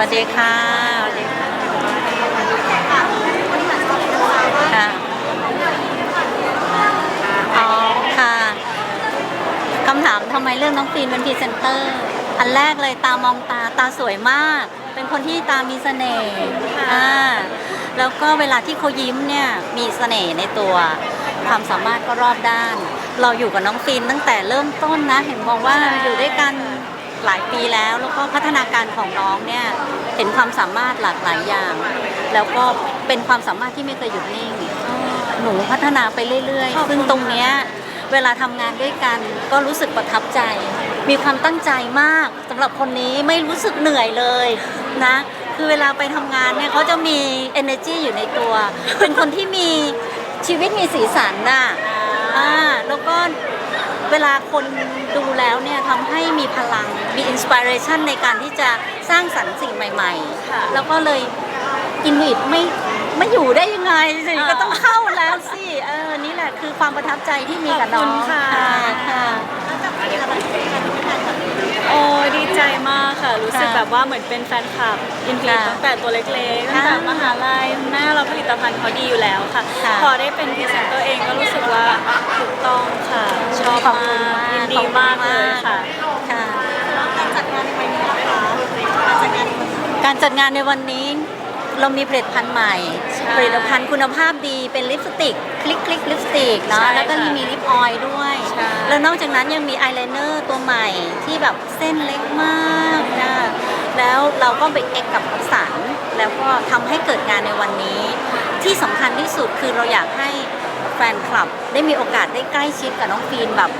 วัสดีค่ะสวัสดีค่ะค่ะอ๋อค่ะคำถามทำไมเรื่องน้องฟีนเป็นพรีเซนเตอร์ อันแรกเลยตามองตาตาสวยมาก เป็นคนที่ตามีเสน่ห์อ่าแล้วก็เวลาที่เขายิ้มเนี่ยมีเสน่ห์ในตัวความสามารถก็รอบด้าน เราอยู่กับน้องฟีนตั้งแต่เริ่มต้นนะ เห็นบอกว่าอยู่ด้วยกัน หลายปีแล้ว แล้วก็พัฒนาการของน้องเนี่ยเห็นความสามารถหลากหลายอย่าง แล้วก็เป็นความสามารถที่ไม่เคยหยุดนิ่ง หนูพัฒนาไปเรื่อยๆซึ่งตรงเนี้ยเวลาทำงานด้วยกันก็รู้สึกประทับใจ มีความตั้งใจมากสำหรับคนนี้ไม่รู้สึกเหนื่อยเลยนะ คือเวลาไปทำงานเนี่ยเขาจะมี energy อยู่ในตัว เป็นคนที่มีชีวิตมีสีสันน่ะอ่าแล้วก็ เวลาคนดูแล้วเนี่ยทำให้มีพลัง มีอินสปิเรชันในการที่จะสร้างสรรค์สิ่งใหม่ ค่ะ ๆ แล้วก็เลยอินวิดไม่ไม่อยู่ได้ยังไงสิอ่าก็ต้องเข้าแล้วสิ เออ นี่แหละคือความประทับใจที่มีกับน้องขอบคุณค่ะ ค่ะ โอ้ยดีใจมากค่ะ รู้สึกค่ะแบบว่าเหมือนเป็นแฟนคลับอินฟิค่ะตั้งแต่ตัวเล็กๆตั้งแต่ค่ะมหาลัยแม่เราผลิตภัณฑ์เขาดีอยู่แล้วค่ะค่ะ พอได้เป็นพรีเซนเตอร์เองก็รู้สึกว่าถูกต้องค่ะ ชอบขอบคุณมากมากยินดีมากเลยค่ะค่ะการจัดงานในวันนี้นะคะการจัดงานในวันนี้การจัดงานในวันนี้เรามีผลิตภัณฑ์ใหม่ ใช่ ผลิตภัณฑ์คุณภาพดีเป็นลิปสติก คลิกคลิกลิปสติกเนาะใช่แล้วก็ค่ะมีลิปออยล์ด้วย ใช่ แล้วนอกจากนั้นยังมีอายไลเนอร์ตัวใหม่ที่แบบเส้นเล็กมากนะแล้วเราก็ไปเอกกับสารแล้วก็ทำให้เกิดงานในวันนี้ ที่สำคัญที่สุดคือเราอยากให้แฟนคลับ ได้มีโอกาสได้ใกล้ชิดกับน้องฟีนแบบ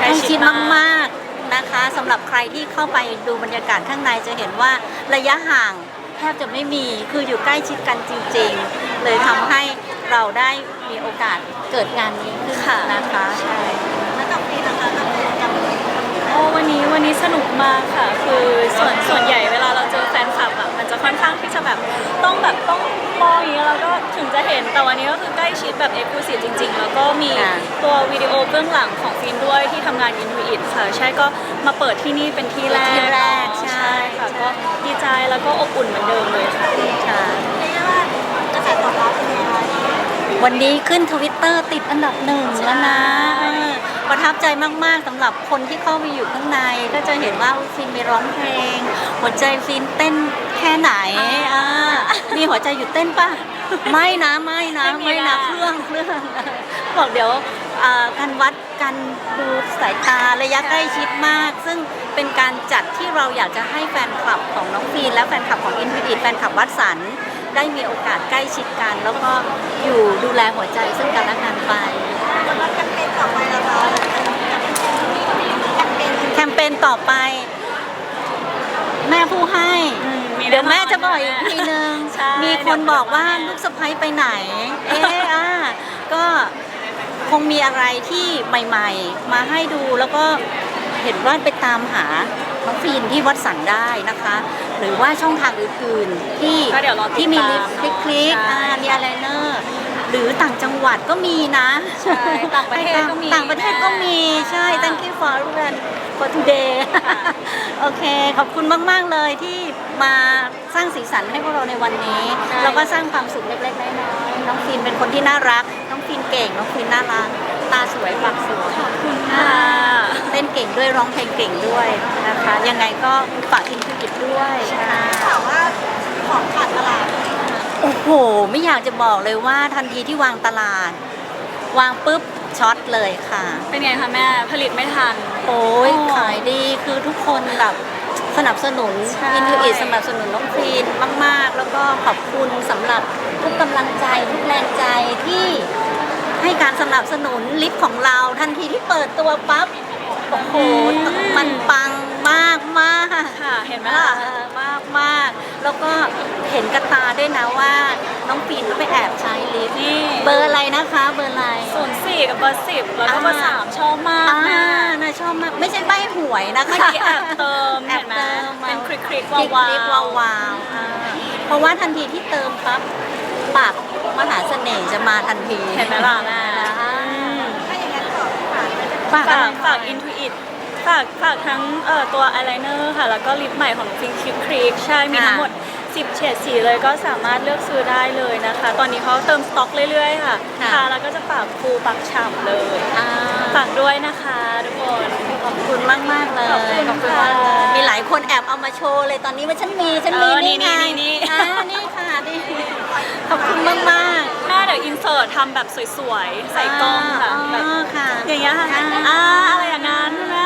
ใกล้ชิดมากๆนะคะสำหรับใครที่เข้าไปดูบรรยากาศข้างในจะเห็นว่าระยะห่าง แทบจะไม่มีคืออยู่ใกล้ชิดกันจริง ๆ เลยทำให้เราได้มีโอกาสเกิดงานนี้ขึ้นค่ะนะคะใช่แล้วกับปีนะคะกับกับโอ้วันนี้วันนี้สนุกมากค่ะ คือส่วนส่วนใหญ่เวลา ค่อนข้างที่จะแบบต้องแบบต้องมองอย่างเงี้ยแล้วก็ถึงจะเห็นแต่วันนี้ก็คือใกล้ชิดแบบเอกลูซีฟจริง ๆ แล้วก็มีตัววิดีโอเบื้องหลังของฟินด้วยที่ทำงานอินวิอิค่ะ ใช่ก็มาเปิดที่นี่เป็นที่แรกที่แรกอ๋อใช่ ค่ะก็ดีใจแล้วก็อบอุ่นเหมือนเดิมเลยค่ะ ค่ะ เรียกว่ากระแสตอบรับเป็นยังไง วันนี้ขึ้นทวิตเตอร์ติดอันดับหนึ่งแล้วนะใช่เออ ประทับใจมาก ๆสำหรับคนที่เข้าไปอยู่ข้างใน ก็จะเห็นว่าอุ๊ยฟินมีร้องเพลง หัวใจฟินเต้นแค่ไหนอ่ามีหัวใจหยุดเต้นป่ะ ไม่นะไม่นะไม่มีไม่นะละเครื่องเครื่องบอกเดี๋ยวอ่าการวัดการดูสายตาระยะใกล้ชิดมาก ซึ่งเป็นการจัดที่เราอยากจะให้แฟนคลับของน้องฟีนและแฟนคลับของอินฟินิตแฟนคลับวัดสันได้มีโอกาสใกล้ชิดกัน แล้วก็อยู่ดูแลหัวใจซึ่งกันและกันไป แล้วแคมเปญต่อไปล่ะคะแคมเปญแคมเปญต่อไป แม่ผู้ให้ เดี๋ยวแม่จะบอกอีกทีนึง ใช่มีคนบอกว่าลูกสะพ้ยไปไหน เอ๊ะอ่าก็คงมีอะไรที่ใหม่ๆ มาให้ดูแล้วก็เห็นว่าไปตามหาน้องฟีนที่วัดสันได้นะคะ หรือว่าช่องทางอื่นๆที่ก็เดี๋ยวรอติดที่มีลิปตามคลิกคลิกเนอะอ่าใช่มีอะไรเนอร์หรือต่างจัง หวัดก็มีนะใช่ต่างประเทศก็มีต่างประเทศก็มีใช่ค่ะ thank you for for today โอเค ขอบคุณมาก ๆ เลยที่มาสร้างสีสันให้พวกเราในวันนี้ใช่แล้วก็สร้างความสุขเล็กๆน้อยๆน้องฟินเป็นคนที่น่ารัก น้องฟินเก่ง น้องฟินน่ารัก ตาสวยปากสวยค่ะเต้นเก่งด้วยร้องเพลงเก่งด้วยนะคะ ยังไงก็ฝากอินฟินิตด้วยค่ะถามว่าของขาดตลาด โอ้โห ไม่อยากจะบอกเลยว่าทันทีที่วางตลาด วางปุ๊บช็อตเลยค่ะ เป็นไงคะแม่ผลิตไม่ทัน โอ้ยอ๋อขายดีคือทุกคนแบบสนับสนุนใช่ อินทูอิสนับสนุนน้องฟีนมาก ๆ แล้วก็ขอบคุณสำหรับทุกกำลังใจทุกแรงใจที่ให้การสนับสนุนลิฟต์ของเราทันทีที่เปิดตัวปั๊บโอ้โหมันปังมากมากค่ะ เห็นไหมล่ะมากมาก แล้วก็เห็นกระตาด้วยนะว่า น้องฟีนก็ไปแอบใช้ลิฟต์นี่เบอร์อะไรนะคะ เบอร์อะไร ศูนย์สี่กับเบอร์สิบแล้วก็เบอร์อ่าสามชอบมากอ่าแม่น่าชอบมาก ไม่ใช่ใบหวยนะคะเมื่อกี้แอบเติมแอเห็บนไหมเติมมาเป็นคลิกคลิกคลิกวาวคลิกวาววาวอ่าเพราะว่าทันทีที่เติมปั๊บปากมหาเสน่ห์จะมาทันทีเห็นไหมล่ะแม่อ่าอืมฝากฝาอะไรกฝาก Intuit ฝากฝากทั้งเอ่อตัวอายไลเนอร์ค่ะ แล้วก็ลิปใหม่ของฟิงคิปครีกใช่ มีค่ะทั้งหมด 10 เฉดสีเลยก็สามารถเลือกซื้อได้เลยนะคะ ตอนนี้เขาเติมสต็อกเรื่อยๆค่ะค่ะ ทาแล้วก็จะปากฟูปากฉ่ำเลย อ่าฝากด้วยนะคะทุกคน ขอบคุณมากมากๆเลยขอบคุณมากเลยค่ะมีหลายคนแอบเอามาโชว์เลยตอนนี้ว่าฉันมีฉันมีเออนี่นี่ไงนี่นี่ อ่านี่ค่ะนี่ขอบคุณมากมากแม่เดี๋ยวอินเสิร์ตทำแบบสวยๆใส่กล้องค่ะอ๋อแบบ ค่ะ อย่างเงี้ยค่ะอ่า อ่าอะไรอย่างนั้นใช่ไหม